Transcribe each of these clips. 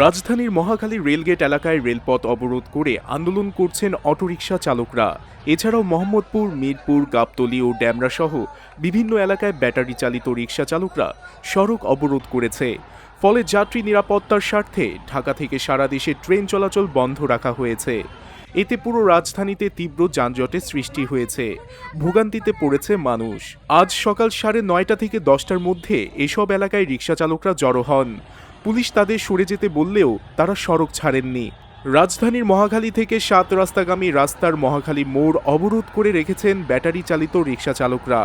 রাজধানীর মহাখালী রেলগেট এলাকায় রেলপথ অবরোধ করে আন্দোলন করছেন অটোরিকশা চালকরা। এছাড়াও মোহাম্মদপুর, মিরপুর, গাবতলী ও ড্যামরা সহ বিভিন্ন এলাকায় ব্যাটারি চালিত রিকশা চালকরা সড়ক অবরোধ করেছে। ফলে যাত্রী নিরাপত্তার স্বার্থে ঢাকা থেকে সারা দেশে ট্রেন চলাচল বন্ধ রাখা হয়েছে। এতে পুরো রাজধানীতে তীব্র যানজটের সৃষ্টি হয়েছে। ভোগান্তিতে পড়েছে মানুষ। আজ সকাল সাড়ে নয়টা থেকে দশটার মধ্যে এসব এলাকায় রিকশা চালকরা জড়ো হন। পুলিশ তাদের সরে যেতে বললেও তারা সড়ক ছাড়েননি। রাজধানীর মহাখালী থেকে সাত রাস্তাগামী রাস্তার মহাখালী মোড় অবরোধ করে রেখেছেন ব্যাটারি চালিত রিক্সা চালকরা।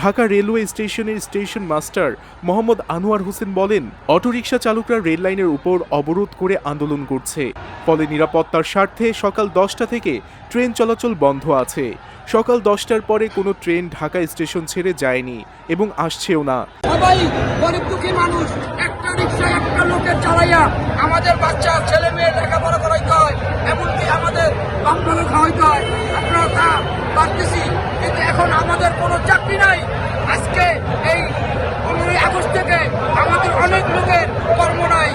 ঢাকা রেলওয়ে স্টেশনের স্টেশন মাস্টার মোহাম্মদ আনোয়ার হোসেন বলেন, অটোরিকশা চালকরা রেল লাইনের উপর অবরোধ করে আন্দোলন করছে। ফলে নিরাপত্তার স্বার্থে সকাল দশটা থেকে ট্রেন চলাচল বন্ধ আছে। সকাল দশটার পরে কোনো ট্রেন ঢাকা স্টেশন ছেড়ে যায়নি এবং আসছেও না। লোকের চালাইয়া আমাদের বাচ্চা, ছেলে মেয়ে লেখাপড়া করাইতে হয়, এমনকি আমাদের বাম্পানো খাওয়াইতে হয়। আমরা তা পারতেছি কিন্তু এখন আমাদের কোনো চাকরি নাই। আজকে এই পনেরোই আগস্ট থেকে আমাদের অনেক লোকের কর্ম নাই।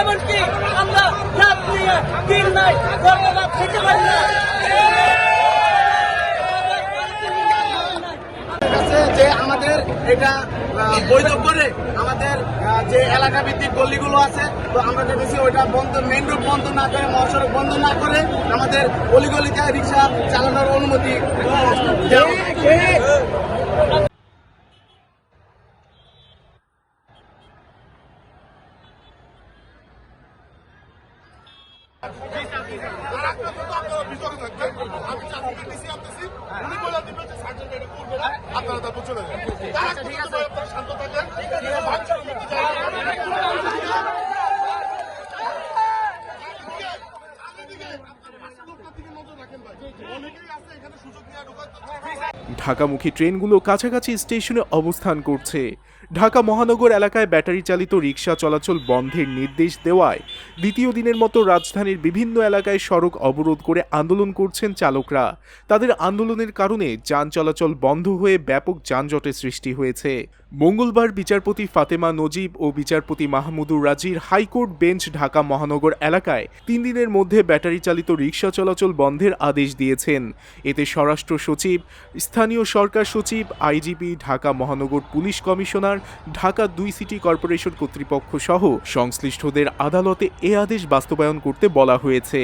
এমনকি আমরা দিন নাই, ধন্যবাদ খেতে পারি না কাছে যে আমাদের এটা বৈধ করে আমাদের যে এলাকা ভিত্তিক গল্লিগুলো আছে, তো আমরা দেখেছি ওইটা বন্ধ মেইন রোড বন্ধ না করে, মহাসড়ক বন্ধ না করে আমাদের গলিগলিতে রিক্সা চালানোর অনুমতি আপনারা তারপর চলে যান তারা আপনারা শান্ত থাকেন ভাঙচুর তারপর চলে যান। আছে। এখানে সুযোগ ঢাকামুখী ট্রেনগুলো কাছাকাছি স্টেশনে অবস্থান করছে। ঢাকা মহানগর এলাকায় ব্যাটারি চালিত রিকশা চলাচল বন্ধের নির্দেশ দেওয়ায় দ্বিতীয় দিনের মতো রাজধানীর বিভিন্ন এলাকায় সড়ক অবরোধ করে আন্দোলন করছেন চালকরা। তাদের আন্দোলনের কারণে যান চলাচল বন্ধ হয়ে ব্যাপক যানজটের সৃষ্টি হয়েছে। মঙ্গলবার বিচারপতি ফাতেমা নজিব ও বিচারপতি মাহমুদুর রাজির হাইকোর্ট বেঞ্চ ঢাকা মহানগর এলাকায় তিন দিনের মধ্যে ব্যাটারি চালিত রিকশা চলাচল বন্ধের আদেশ দিয়েছেন। এতে স্বরাষ্ট্র সচিব, স্থানীয় সরকার সচিব, আইজিপি, ঢাকা মহানগর পুলিশ কমিশনার ঢাকা দুই সিটি কর্পোরেশন কর্তৃপক্ষ সহ সংশ্লিষ্টদের আদালতে এ আদেশ বাস্তবায়ন করতে বলা হয়েছে।